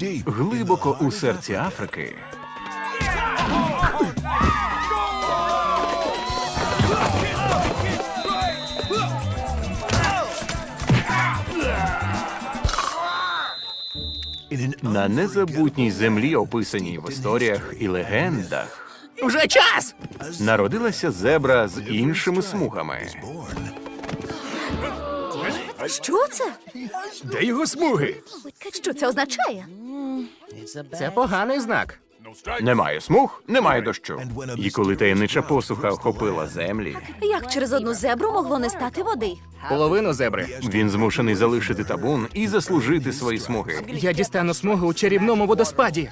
Глибоко у серці Африки на незабутній землі, описаній в історіях і легендах, Уже час! народилася зебра з іншими смугами. Що це? Де його смуги? Що це означає? Це поганий знак. Немає смуг, немає дощу. І коли таємнича посуха охопила землі, Як через одну зебру могло не стати води? Половину зебри. він змушений залишити табун і заслужити свої смуги. Я дістану смугу у чарівному водоспаді.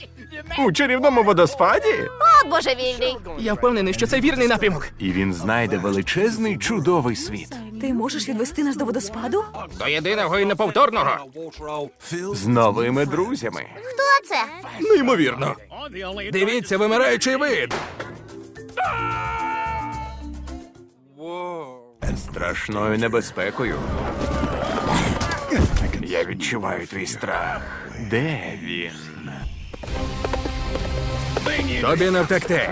У чарівному водоспаді. О, божевільний! Я впевнений, що це вірний напрямок. І він знайде величезний чудовий світ. Ти можеш відвести нас до водоспаду? До єдиного і неповторного. З новими друзями. Це? Неймовірно. Дивіться, вимираючий вид. Страшною небезпекою. Я відчуваю твій страх. Де він? Тобі не втекти.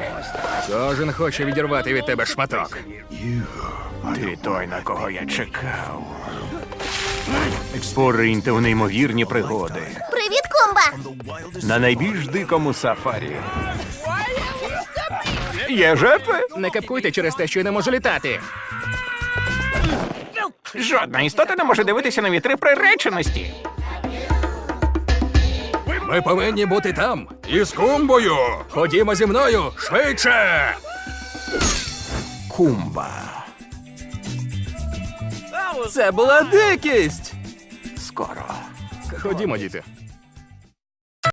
Кожен хоче відірвати від тебе шматок. Ти той, на кого я чекав. Пориньте в неймовірні пригоди Привіт, Кумба! на найбільш дикому сафарі. Є жертви? Не капкуйте через те, що я не можу літати. Жодна істота не може дивитися на вітри приреченості. Ми повинні бути там. І з кумбою. Ходімо зі мною швидше. Кумба. Це була дикість. Скоро. Ходімо, діти.